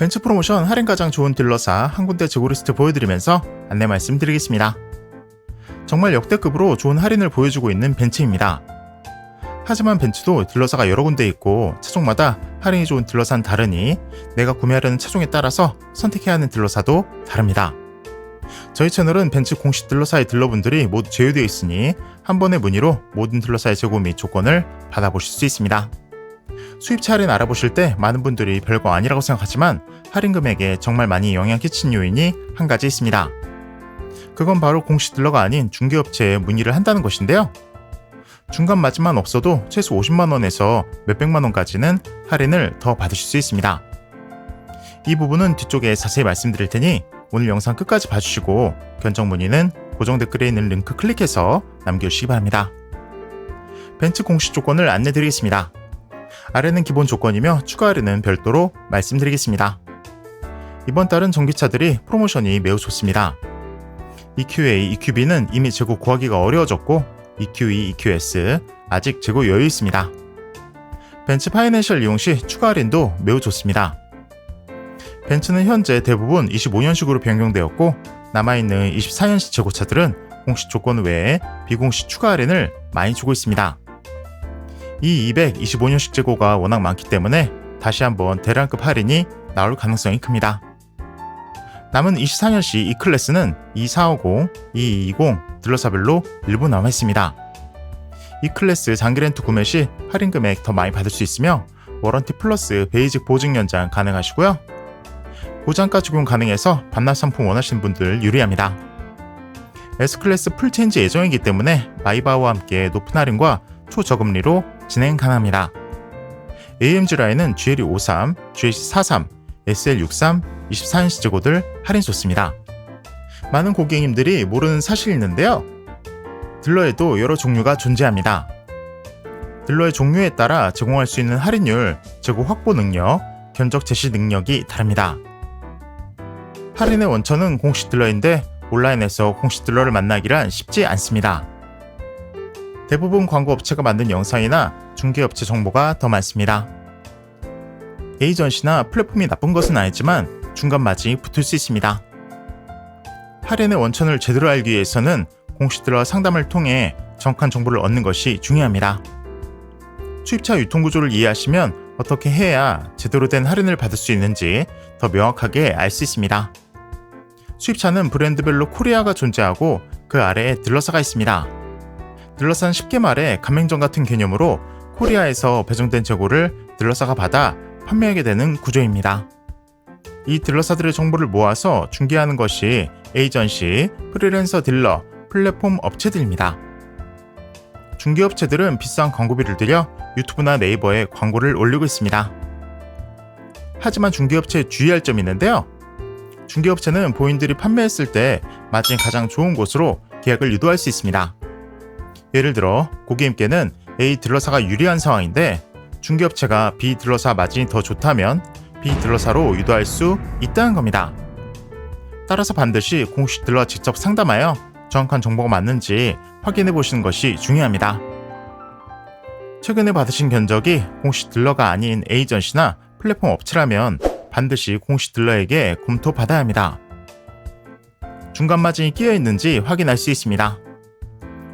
벤츠 프로모션 할인 가장 좋은 딜러사 한 군데 재고리스트 보여드리면서 안내 말씀드리겠습니다. 정말 역대급으로 좋은 할인을 보여주고 있는 벤츠입니다. 하지만 벤츠도 딜러사가 여러 군데 있고 차종마다 할인이 좋은 딜러사는 다르니 내가 구매하려는 차종에 따라서 선택해야 하는 딜러사도 다릅니다. 저희 채널은 벤츠 공식 딜러사의 딜러분들이 모두 제휴되어 있으니 한 번의 문의로 모든 딜러사의 재고 및 조건을 받아보실 수 있습니다. 수입차 할인 알아보실 때 많은 분들이 별거 아니라고 생각하지만 할인 금액에 정말 많이 영향 끼친 요인이 한 가지 있습니다. 그건 바로 공식 딜러가 아닌 중개업체에 문의를 한다는 것인데요. 중간 마진만 없어도 최소 50만원에서 몇백만원까지는 할인을 더 받으실 수 있습니다. 이 부분은 뒤쪽에 자세히 말씀드릴 테니 오늘 영상 끝까지 봐주시고 견적 문의는 고정 댓글에 있는 링크 클릭해서 남겨주시기 바랍니다. 벤츠 공식 조건을 안내드리겠습니다. 아래는 기본 조건이며 추가 할인은 별도로 말씀드리겠습니다. 이번 달은 전기차들이 프로모션이 매우 좋습니다. EQA, EQB는 이미 재고 구하기가 어려워졌고 EQE, EQS 아직 재고 여유 있습니다. 벤츠 파이낸셜 이용 시 추가 할인도 매우 좋습니다. 벤츠는 현재 대부분 25년식으로 변경되었고 남아있는 24년식 재고차들은 공식 조건 외에 비공식 추가 할인을 많이 주고 있습니다. 이 200, 25년식 재고가 워낙 많기 때문에 다시 한번 대량급 할인이 나올 가능성이 큽니다. 남은 24년식 E클래스는 2450, 2220 딜러사별로 일부 남아 있습니다. E클래스 장기 렌트 구매 시 할인 금액 더 많이 받을 수 있으며 워런티 플러스 베이직 보증 연장 가능하시고요. 보장가 적용 가능해서 반납 상품 원하시는 분들 유리합니다. S클래스 풀체인지 예정이기 때문에 마이바와 함께 높은 할인과 초저금리로 진행 가능합니다. AMG 라인은 GL53, GH43, SL63, 24인치 재고들 할인 좋습니다. 많은 고객님들이 모르는 사실이 있는데요. 딜러에도 여러 종류가 존재합니다. 딜러의 종류에 따라 제공할 수 있는 할인율, 재고 확보 능력, 견적 제시 능력이 다릅니다. 할인의 원천은 공식 딜러인데 온라인에서 공식 딜러를 만나기란 쉽지 않습니다. 대부분 광고 업체가 만든 영상이나 중개업체 정보가 더 많습니다. 에이전시나 플랫폼이 나쁜 것은 아니지만 중간 마진이 붙을 수 있습니다. 할인의 원천을 제대로 알기 위해서는 딜러 상담을 통해 정확한 정보를 얻는 것이 중요합니다. 수입차 유통 구조를 이해하시면 어떻게 해야 제대로 된 할인을 받을 수 있는지 더 명확하게 알 수 있습니다. 수입차는 브랜드별로 코리아가 존재하고 그 아래에 딜러사가 있습니다. 딜러사는 쉽게 말해 가맹점 같은 개념으로 코리아에서 배정된 재고를 딜러사가 받아 판매하게 되는 구조입니다. 이 딜러사들의 정보를 모아서 중개하는 것이 에이전시, 프리랜서 딜러, 플랫폼 업체들입니다. 중개업체들은 비싼 광고비를 들여 유튜브나 네이버에 광고를 올리고 있습니다. 하지만 중개업체에 주의할 점이 있는데요. 중개업체는 보인들이 판매했을 때 마진이 가장 좋은 곳으로 계약을 유도할 수 있습니다. 예를 들어 고객님께는 A 딜러사가 유리한 상황인데 중개업체가 B 딜러사 마진이 더 좋다면 B 딜러사로 유도할 수 있다는 겁니다. 따라서 반드시 공식 딜러와 직접 상담하여 정확한 정보가 맞는지 확인해 보시는 것이 중요합니다. 최근에 받으신 견적이 공식 딜러가 아닌 에이전시나 플랫폼 업체라면 반드시 공식 딜러에게 검토받아야 합니다. 중간 마진이 끼어 있는지 확인할 수 있습니다.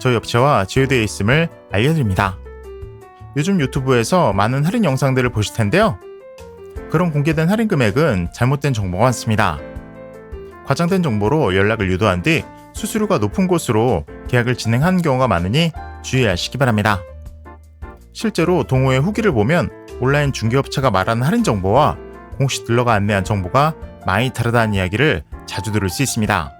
저희 업체와 제휴되어 있음을 알려드립니다. 요즘 유튜브에서 많은 할인 영상들을 보실 텐데요. 그런 공개된 할인 금액은 잘못된 정보가 많습니다. 과장된 정보로 연락을 유도한 뒤 수수료가 높은 곳으로 계약을 진행하는 경우가 많으니 주의하시기 바랍니다. 실제로 동호회 후기를 보면 온라인 중개업체가 말하는 할인 정보와 공식 딜러가 안내한 정보가 많이 다르다는 이야기를 자주 들을 수 있습니다.